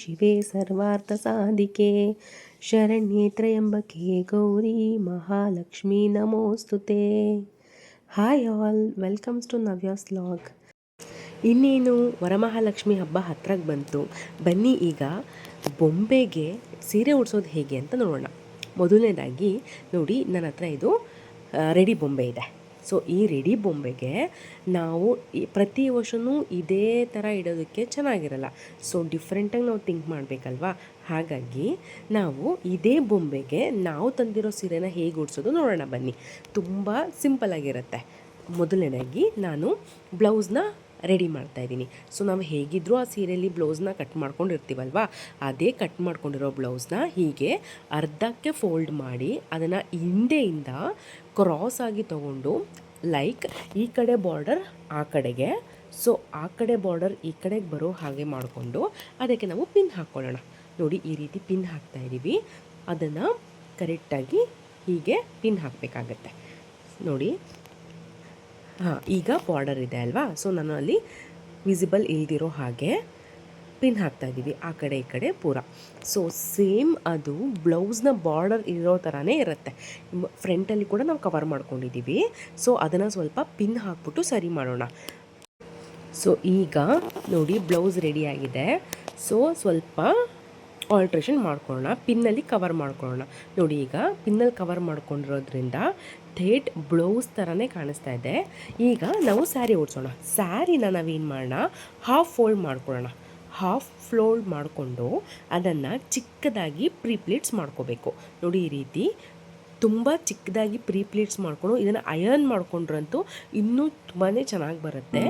ಶಿವೆ ಸರ್ವಾರ್ಥಸಾಧಿಕೆ ಶರಣ್ಯೇ ತ್ರಯಂಬಕೆ Gauri Mahalakshmi ನಮೋಸ್ತುತೆ. Hi all welcomes to Navya's log ಇನ್ನೇನು ವರಮಹಾಲಕ್ಷ್ಮಿ ಹಬ್ಬ ಹತ್ರಕ್ಕೆ ಬಂತು. ಬನ್ನಿ ಈಗ ಬೊಂಬೆಗೆ ಸೀರೆ ಉಡ್ಸೋದು ಹೇಗೆ ಅಂತ ನೋಡೋಣ. ಮೊದಲನೇದಾಗಿ ನೋಡಿ ನನ್ನ ಹತ್ರ ಇದು ರೆಡಿ ಬೊಂಬೆ ಇದೆ. ಸೊ ಈ ರೆಡಿ ಬೊಂಬೆಗೆ ನಾವು ಪ್ರತಿ ವರ್ಷವೂ ಇದೇ ಥರ ಇಡೋದಕ್ಕೆ ಚೆನ್ನಾಗಿರಲ್ಲ. ಸೊ ಡಿಫ್ರೆಂಟಾಗಿ ನಾವು ಥಿಂಕ್ ಮಾಡಬೇಕಲ್ವಾ? ಹಾಗಾಗಿ ನಾವು ಇದೇ ಬೊಂಬೆಗೆ ನಾವು ತಂದಿರೋ ಸೀರೆನ ಹೇಗೆ ಉಡ್ಸೋದು ನೋಡೋಣ ಬನ್ನಿ. ತುಂಬ ಸಿಂಪಲ್ಲಾಗಿರುತ್ತೆ ಮೊದಲನೇದಾಗಿ ನಾನು ಬ್ಲೌಸ್ನ ರೆಡಿ ಮಾಡ್ತಾ ಇದ್ದೀನಿ. ಸೊ ನಾವು ಹೇಗಿದ್ದರೂ ಆ ಸೀರೆಯಲ್ಲಿ ಬ್ಲೌಸ್ನ ಕಟ್ ಮಾಡ್ಕೊಂಡಿರ್ತೀವಲ್ವ? ಅದೇ ಕಟ್ ಮಾಡ್ಕೊಂಡಿರೋ ಬ್ಲೌಸ್ನ ಹೀಗೆ ಅರ್ಧಕ್ಕೆ ಫೋಲ್ಡ್ ಮಾಡಿ ಅದನ್ನು ಹಿಂದೆಯಿಂದ ಕ್ರಾಸ್ ಆಗಿ ತಗೊಂಡು, ಲೈಕ್ ಈ ಕಡೆ ಬಾರ್ಡರ್ ಆ ಕಡೆಗೆ. ಸೊ ಆ ಕಡೆ ಬಾರ್ಡರ್ ಈ ಕಡೆಗೆ ಬರೋ ಹಾಗೆ ಮಾಡಿಕೊಂಡು ಅದಕ್ಕೆ ನಾವು ಪಿನ್ ಹಾಕ್ಕೊಳ್ಳೋಣ ನೋಡಿ, ಈ ರೀತಿ ಪಿನ್ ಹಾಕ್ತಾ ಇದ್ದೀವಿ ಅದನ್ನು ಕರೆಕ್ಟಾಗಿ ಹೀಗೆ ಪಿನ್ ಹಾಕಬೇಕಾಗತ್ತೆ. ನೋಡಿ ಹಾಂ ಈಗ ಬಾರ್ಡರ್ ಇದೆ ಅಲ್ವಾ? ಸೊ ನಾನು ಅಲ್ಲಿ ವಿಸಿಬಲ್ ಇಲ್ದಿರೋ ಹಾಗೆ ಪಿನ್ ಹಾಕ್ತಾ ಇದ್ದೀವಿ. ಆ ಕಡೆ, ಈ ಕಡೆ ಪೂರ. ಸೊ ಸೇಮ್ ಅದು ಬ್ಲೌಸ್ನ ಬಾರ್ಡರ್ ಇರೋ ಥರನೇ ಇರುತ್ತೆ. ಫ್ರಂಟಲ್ಲಿ ಕೂಡ ನಾವು ಕವರ್ ಮಾಡ್ಕೊಂಡಿದ್ದೀವಿ. ಸೊ ಅದನ್ನು ಸ್ವಲ್ಪ ಪಿನ್ ಹಾಕ್ಬಿಟ್ಟು ಸರಿ ಮಾಡೋಣ. ಸೊ ಈಗ ನೋಡಿ ಬ್ಲೌಸ್ ರೆಡಿಯಾಗಿದೆ ಸೊ ಸ್ವಲ್ಪ ಆಲ್ಟ್ರೇಷನ್ ಮಾಡ್ಕೊಳ್ಳೋಣ ಪಿನ್ನಲ್ಲಿ ಕವರ್ ಮಾಡ್ಕೊಳ್ಳೋಣ ನೋಡಿ ಈಗ ಪಿನ್ನಲ್ಲಿ ಕವರ್ ಮಾಡ್ಕೊಂಡಿರೋದ್ರಿಂದ ಥೇಟ್ ಬ್ಲೌಸ್ ಥರನೇ ಕಾಣಿಸ್ತಾ ಇದೆ. ಈಗ ನಾವು ಸ್ಯಾರಿ ಓಡಿಸೋಣ. ಸ್ಯಾರಿನ ನಾವೇನು ಮಾಡೋಣ? ಹಾಫ್ ಫೋಲ್ಡ್ ಮಾಡ್ಕೊಳ್ಳೋಣ ಹಾಫ್ ಫ್ಲೋಲ್ಡ್ ಮಾಡಿಕೊಂಡು ಅದನ್ನು ಚಿಕ್ಕದಾಗಿ ಪ್ರೀಪ್ಲೇಟ್ಸ್ ಮಾಡ್ಕೋಬೇಕು. ನೋಡಿ ಈ ರೀತಿ ತುಂಬ ಚಿಕ್ಕದಾಗಿ ಪ್ರೀಪ್ಲೇಟ್ಸ್ ಮಾಡಿಕೊಂಡು ಇದನ್ನು ಅಯರ್ನ್ ಮಾಡಿಕೊಂಡ್ರಂತೂ ಇನ್ನೂ ತುಂಬಾ ಚೆನ್ನಾಗಿ ಬರುತ್ತೆ.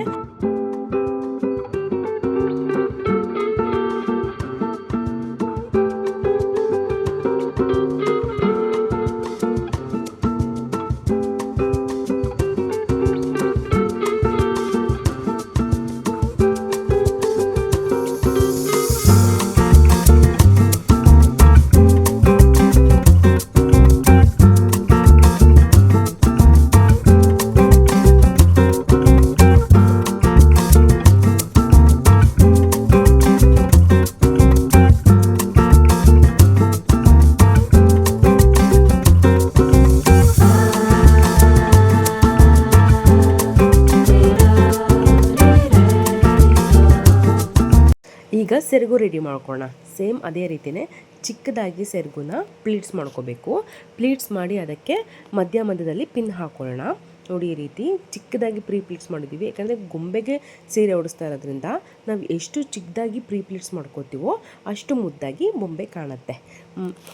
ಸೆರಗು ರೆಡಿ ಮಾಡ್ಕೊಳ್ಳೋಣ ಸೇಮ್ ಅದೇ ರೀತಿಯೇ ಚಿಕ್ಕದಾಗಿ ಸೆರಗುನ ಪ್ಲೀಟ್ಸ್ ಮಾಡ್ಕೋಬೇಕು. ಪ್ಲೀಟ್ಸ್ ಮಾಡಿ ಅದಕ್ಕೆ ಮಧ್ಯ ಮಧ್ಯದಲ್ಲಿ ಪಿನ್ ಹಾಕೊಳ್ಳೋಣ. ನೋಡಿ ಈ ರೀತಿ ಚಿಕ್ಕದಾಗಿ ಪ್ರೀ ಪ್ಲೀಟ್ಸ್ ಮಾಡಿದ್ದೀವಿ ಯಾಕಂದರೆ ಗೊಂಬೆಗೆ ಸೀರೆ ಉಡಿಸ್ತಾ ಇರೋದ್ರಿಂದ ನಾವು ಎಷ್ಟು ಚಿಕ್ಕದಾಗಿ ಪ್ರೀ ಪ್ಲೀಟ್ಸ್ ಮಾಡ್ಕೋತೀವೋ ಅಷ್ಟು ಮುದ್ದಾಗಿ ಬೊಂಬೆ ಕಾಣುತ್ತೆ.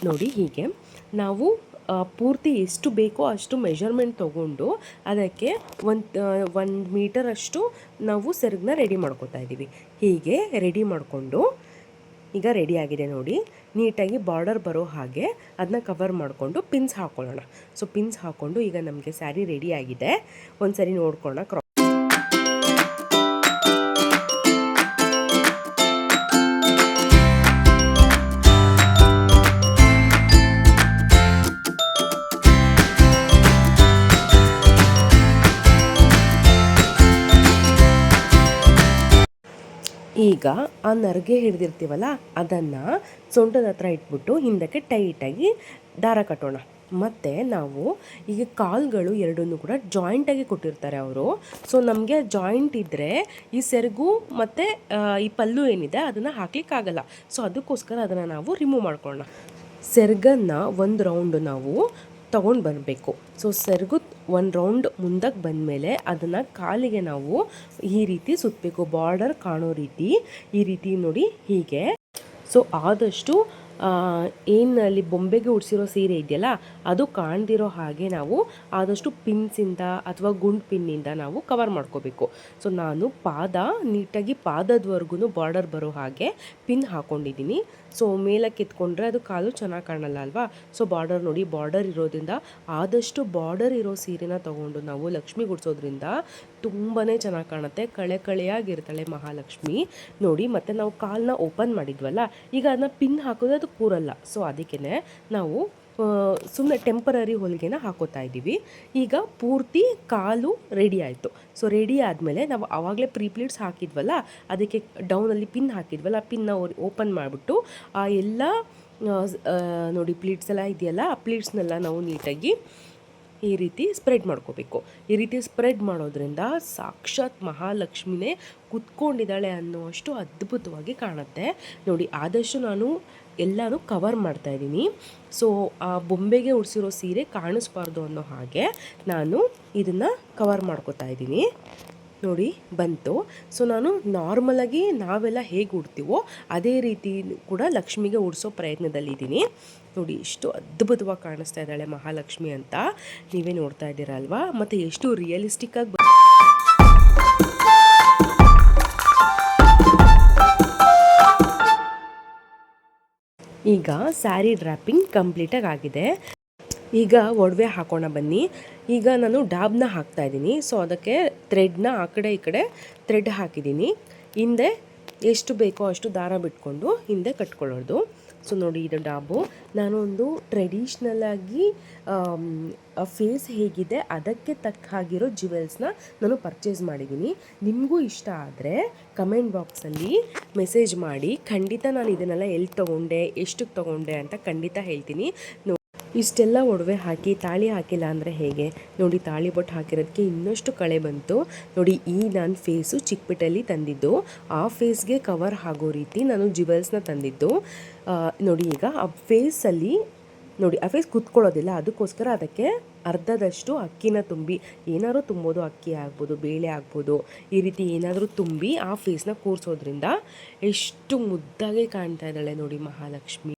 ನೋಡಿ ಹೀಗೆ. ನಾವು ಪೂರ್ತಿ ಎಷ್ಟು ಬೇಕೋ ಅಷ್ಟು ಮೆಷರ್ಮೆಂಟ್ ತೊಗೊಂಡು ಅದಕ್ಕೆ ಒಂದು ಒಂದು ಮೀಟರಷ್ಟು ನಾವು ಸೆರಗನ್ನ ರೆಡಿ ಮಾಡ್ಕೊತಾ ಇದ್ದೀವಿ. ಹೀಗೆ ರೆಡಿ ಮಾಡಿಕೊಂಡು ಈಗ ರೆಡಿ ಆಗಿದೆ ನೋಡಿ. ನೀಟಾಗಿ ಬಾರ್ಡರ್ ಬರೋ ಹಾಗೆ ಅದನ್ನ ಕವರ್ ಮಾಡಿಕೊಂಡು ಪಿನ್ಸ್ ಹಾಕ್ಕೊಳ್ಳೋಣ ಸೊ ಪಿನ್ಸ್ ಹಾಕ್ಕೊಂಡು ಈಗ ನಮಗೆ ಸ್ಯಾರಿ ರೆಡಿ ಆಗಿದೆ. ಒಂದು ಸರಿ ನೋಡ್ಕೊಳ್ಳೋಣ. ಕ್ರಾ ಈಗ ಆ ನರಗೆ ಹಿಡಿದಿರ್ತೀವಲ್ಲ, ಅದನ್ನು ಸೊಂಟದ ಹತ್ರ ಇಟ್ಬಿಟ್ಟು ಹಿಂದಕ್ಕೆ ಟೈಟಾಗಿ ದಾರ ಕಟ್ಟೋಣ. ಮತ್ತು ನಾವು ಈಗ ಕಾಲುಗಳು ಎರಡನ್ನೂ ಕೂಡ ಜಾಯಿಂಟಾಗಿ ಕೊಟ್ಟಿರ್ತಾರೆ ಅವರು. ಸೊ ನಮಗೆ ಜಾಯಿಂಟ್ ಇದ್ದರೆ ಈ ಸೆರಗು ಮತ್ತು ಈ ಪಲ್ಲು ಏನಿದೆ ಅದನ್ನು ಹಾಕ್ಲಿಕ್ಕಾಗಲ್ಲ. ಸೊ ಅದಕ್ಕೋಸ್ಕರ ಅದನ್ನು ನಾವು ರಿಮೂವ್ ಮಾಡ್ಕೊಳ್ಳೋಣ. ಸೆರಗನ್ನು ಒಂದು ರೌಂಡ್ ನಾವು ತಗೊಂಡು ಬರಬೇಕು ಸೊ ಸೆರಗು ಒಂದು ರೌಂಡ್ ಮುಂದಕ್ಕೆ ಬಂದಮೇಲೆ ಅದನ್ನು ಕಾಲಿಗೆ ನಾವು ಈ ರೀತಿ ಸುತ್ತಬೇಕು ಬಾರ್ಡರ್ ಕಾಣೋ ರೀತಿ. ಈ ರೀತಿ ನೋಡಿ ಹೀಗೆ. ಸೊ ಆದಷ್ಟು ಏನು ಅಲ್ಲಿ ಬೊಂಬೆಗೆ ಉಡಿಸಿರೋ ಸೀರೆ ಇದೆಯಲ್ಲ, ಅದು ಕಾಣ್ದಿರೋ ಹಾಗೆ ನಾವು ಆದಷ್ಟು ಪಿನ್ಸಿಂದ ಅಥವಾ ಗುಂಡು ಪಿನ್ನಿಂದ ನಾವು ಕವರ್ ಮಾಡ್ಕೋಬೇಕು. ಸೊ ನಾನು ಪಾದ, ನೀಟಾಗಿ ಪಾದದವರೆಗೂ ಬಾರ್ಡರ್ ಬರೋ ಹಾಗೆ ಪಿನ್ ಹಾಕ್ಕೊಂಡಿದ್ದೀನಿ ಸೊ ಮೇಲಕ್ಕೆ ಎತ್ಕೊಂಡ್ರೆ ಅದು ಕಾಲು ಚೆನ್ನಾಗಿ ಕಾಣಲ್ಲ ಅಲ್ವಾ? ಸೊ ಬಾರ್ಡರ್ ನೋಡಿ, ಬಾರ್ಡರ್ ಇರೋದ್ರಿಂದ ಆದಷ್ಟು ಬಾರ್ಡರ್ ಇರೋ ಸೀರೆನ ತೊಗೊಂಡು ನಾವು ಲಕ್ಷ್ಮಿ ಗುಡ್ಸೋದ್ರಿಂದ ತುಂಬಾ ಚೆನ್ನಾಗಿ ಕಾಣುತ್ತೆ. ಕಳೆ ಕಳೆಯಾಗಿರ್ತಾಳೆ ಮಹಾಲಕ್ಷ್ಮಿ. ನೋಡಿ, ಮತ್ತು ನಾವು ಕಾಲನ್ನ ಓಪನ್ ಮಾಡಿದ್ವಲ್ಲ, ಈಗ ಅದನ್ನ ಪಿನ್ ಹಾಕಿದ್ರೆ ಅದು ಕೂರಲ್ಲ. ಸೊ ಅದಕ್ಕೇ ನಾವು ಸುಮ್ಮನೆ ಟೆಂಪರರಿ ಹೊಲಿಗೆನ ಹಾಕೋತಾ ಇದ್ದೀವಿ. ಈಗ ಪೂರ್ತಿ ಕಾಲು ರೆಡಿ ಆಯಿತು. ಸೊ ರೆಡಿ ಆದಮೇಲೆ ನಾವು ಆವಾಗಲೇ ಪ್ರೀ ಪ್ಲೀಟ್ಸ್ ಹಾಕಿದ್ವಲ್ಲ, ಅದಕ್ಕೆ ಡೌನಲ್ಲಿ ಪಿನ್ ಹಾಕಿದ್ವಲ್ಲ ಪಿನ್ನ ಓಪನ್ ಮಾಡಿಬಿಟ್ಟು, ಆ ಎಲ್ಲ ನೋಡಿ ಪ್ಲೀಟ್ಸ್ ಎಲ್ಲ ಇದೆಯಲ್ಲ, ಆ ಪ್ಲೀಟ್ಸ್ನೆಲ್ಲ ನಾವು ನೀಟಾಗಿ ಈ ರೀತಿ ಸ್ಪ್ರೆಡ್ ಮಾಡ್ಕೋಬೇಕು. ಈ ರೀತಿ ಸ್ಪ್ರೆಡ್ ಮಾಡೋದ್ರಿಂದ ಸಾಕ್ಷಾತ್ ಮಹಾಲಕ್ಷ್ಮಿನೇ ಕುತ್ಕೊಂಡಿದ್ದಾಳೆ ಅನ್ನುವಷ್ಟು ಅದ್ಭುತವಾಗಿ ಕಾಣುತ್ತೆ. ನೋಡಿ, ಆದಷ್ಟು ನಾನು ಎಲ್ಲನೂ ಕವರ್ ಮಾಡ್ತಾ ಇದ್ದೀನಿ. ಸೊ ಆ ಬೊಂಬೆಗೆ ಉಡಿಸಿರೋ ಸೀರೆ ಕಾಣಿಸ್ಬಾರ್ದು ಅನ್ನೋ ಹಾಗೆ ನಾನು ಇದನ್ನು ಕವರ್ ಮಾಡ್ಕೋತಾ ಇದ್ದೀನಿ. ನೋಡಿ, ಬಂತು. ಸೊ ನಾನು ನಾರ್ಮಲಾಗಿ ನಾವೆಲ್ಲ ಹೇಗೆ ಉಡ್ತೀವೋ ಅದೇ ರೀತಿ ಕೂಡ ಲಕ್ಷ್ಮಿಗೆ ಉಡಿಸೋ ಪ್ರಯತ್ನದಲ್ಲಿದ್ದೀನಿ. ನೋಡಿ ಎಷ್ಟು ಅದ್ಭುತವಾಗಿ ಕಾಣಿಸ್ತಾ ಇದ್ದಾಳೆ ಮಹಾಲಕ್ಷ್ಮಿ ಅಂತ. ನೀವೇ ನೋಡ್ತಾ ಇದ್ದೀರಲ್ವಾ? ಮತ್ತು ಎಷ್ಟು ರಿಯಲಿಸ್ಟಿಕ್ ಆಗಿ ಈಗ ಸ್ಯಾರಿ ಡ್ರಾಪಿಂಗ್ ಕಂಪ್ಲೀಟಾಗಿ ಆಗಿದೆ. ಈಗ ಒಡವೆ ಹಾಕೋಣ ಬನ್ನಿ. ಈಗ ನಾನು ಡಾಬ್ನ ಹಾಕ್ತಾ ಇದ್ದೀನಿ. ಸೊ ಅದಕ್ಕೆ ಥ್ರೆಡ್ನ ಆ ಕಡೆ ಈ ಕಡೆ ಥ್ರೆಡ್ ಹಾಕಿದ್ದೀನಿ. ಹಿಂದೆ ಎಷ್ಟು ಬೇಕೋ ಅಷ್ಟು ದಾರ ಬಿಟ್ಕೊಂಡು ಹಿಂದೆ ಕಟ್ಕೊಳ್ಳೋದು. ಸೊ ನೋಡಿ ಇದು ಡಾಬು. ನಾನೊಂದು ಟ್ರೆಡಿಷ್ನಲ್ ಆಗಿ ಫೇಸ್ ಹೇಗಿದೆ, ಅದಕ್ಕೆ ತಕ್ಕ ಹಾಗಿರೋ ಜ್ಯುವೆಲ್ಸ್ನ ನಾನು ಪರ್ಚೇಸ್ ಮಾಡಿದ್ದೀನಿ. ನಿಮಗೂ ಇಷ್ಟ ಆದರೆ ಕಮೆಂಟ್ ಬಾಕ್ಸಲ್ಲಿ ಮೆಸೇಜ್ ಮಾಡಿ. ಖಂಡಿತ ನಾನು ಇದನ್ನೆಲ್ಲ ಎಲ್ಲಿ ತೊಗೊಂಡೆ, ಎಷ್ಟಕ್ಕೆ ತೊಗೊಂಡೆ ಅಂತ ಖಂಡಿತ ಹೇಳ್ತೀನಿ. ಇಷ್ಟೆಲ್ಲ ಒಡವೆ ಹಾಕಿ, ತಾಳಿ ಹಾಕಿಲ್ಲ ಅಂದರೆ ಹೇಗೆ? ನೋಡಿ, ತಾಳಿ ಬೊಟ್ಟು ಹಾಕಿರೋದಕ್ಕೆ ಇನ್ನಷ್ಟು ಕಳೆ ಬಂತು. ನೋಡಿ, ಈ ನಾನು ಫೇಸು ಚಿಕ್ಕಪಿಟ್ಟಲ್ಲಿ ತಂದಿದ್ದು. ಆ ಫೇಸ್ಗೆ ಕವರ್ ಆಗೋ ರೀತಿ ನಾನು ಜ್ಯುವೆಲ್ಸ್ನ ತಂದಿದ್ದು. ನೋಡಿ ಈಗ, ಆ ಫೇಸಲ್ಲಿ ನೋಡಿ, ಆ ಫೇಸ್ ಕುತ್ಕೊಳ್ಳೋದಿಲ್ಲ. ಅದಕ್ಕೋಸ್ಕರ ಅದಕ್ಕೆ ಅರ್ಧದಷ್ಟು ಅಕ್ಕಿನ ತುಂಬಿ, ಏನಾದರೂ ತುಂಬೋದು, ಅಕ್ಕಿ ಆಗ್ಬೋದು, ಬೇಳೆ ಆಗ್ಬೋದು, ಈ ರೀತಿ ಏನಾದರೂ ತುಂಬಿ ಆ ಫೇಸ್ನ ಕೂರಿಸೋದ್ರಿಂದ ಎಷ್ಟು ಮುದ್ದಾಗಿ ಕಾಣ್ತಾ ಇದ್ದಾಳೆ ನೋಡಿ ಮಹಾಲಕ್ಷ್ಮಿ.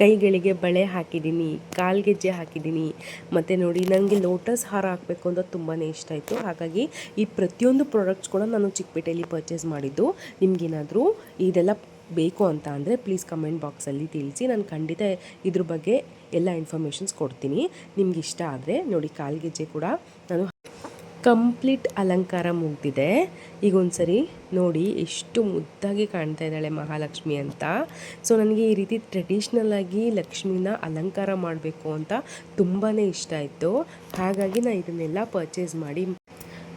ಕೈಗಳಿಗೆ ಬಳೆ ಹಾಕಿದ್ದೀನಿ ಕಾಲ್ಗೆಜ್ಜೆ ಹಾಕಿದ್ದೀನಿ. ಮತ್ತು ನೋಡಿ ನನಗೆ ಲೋಟಸ್ ಹಾರ ಹಾಕಬೇಕು ಅಂತ ತುಂಬಾ ಇಷ್ಟ ಆಯಿತು. ಹಾಗಾಗಿ ಈ ಪ್ರತಿಯೊಂದು ಪ್ರಾಡಕ್ಟ್ಸ್ ಕೂಡ ನಾನು ಚಿಕ್ಕಪೇಟೆಯಲ್ಲಿ ಪರ್ಚೇಸ್ ಮಾಡಿದ್ದು. ನಿಮಗೇನಾದರೂ ಇದೆಲ್ಲ ಬೇಕು ಅಂತ ಅಂದರೆ ಪ್ಲೀಸ್ ಕಮೆಂಟ್ ಬಾಕ್ಸಲ್ಲಿ ತಿಳಿಸಿ. ನಾನು ಖಂಡಿತ ಇದ್ರ ಬಗ್ಗೆ ಎಲ್ಲ ಇನ್ಫಾರ್ಮೇಷನ್ಸ್ ಕೊಡ್ತೀನಿ. ನಿಮ್ಗೆ ಇಷ್ಟ ಆದರೆ ನೋಡಿ ಕಾಲ್ಗೆಜ್ಜೆ ಕೂಡ ನಾನು ಕಂಪ್ಲೀಟ್ ಅಲಂಕಾರ ಮುಗ್ದಿದೆ. ಈಗ ಒಂದ್ಸರಿ ನೋಡಿ ಎಷ್ಟು ಮುದ್ದಾಗಿ ಕಾಣ್ತಾ ಇದ್ದಾಳೆ ಮಹಾಲಕ್ಷ್ಮಿ ಅಂತ. ಸೊ ನನಗೆ ಈ ರೀತಿ ಟ್ರೆಡಿಷ್ನಲ್ ಆಗಿ ಲಕ್ಷ್ಮಿನ ಅಲಂಕಾರ ಮಾಡಬೇಕು ಅಂತ ತುಂಬಾ ಇಷ್ಟ ಆಯಿತು. ಹಾಗಾಗಿ ನಾನು ಇದನ್ನೆಲ್ಲ ಪರ್ಚೇಸ್ ಮಾಡಿ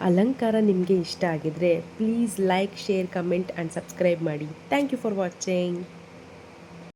ಅಲಂಕಾರ ನಿಮಗೆ ಇಷ್ಟ ಆಗಿದ್ರೆ please like share comment and subscribe ಮಾಡಿ. Thank you for watching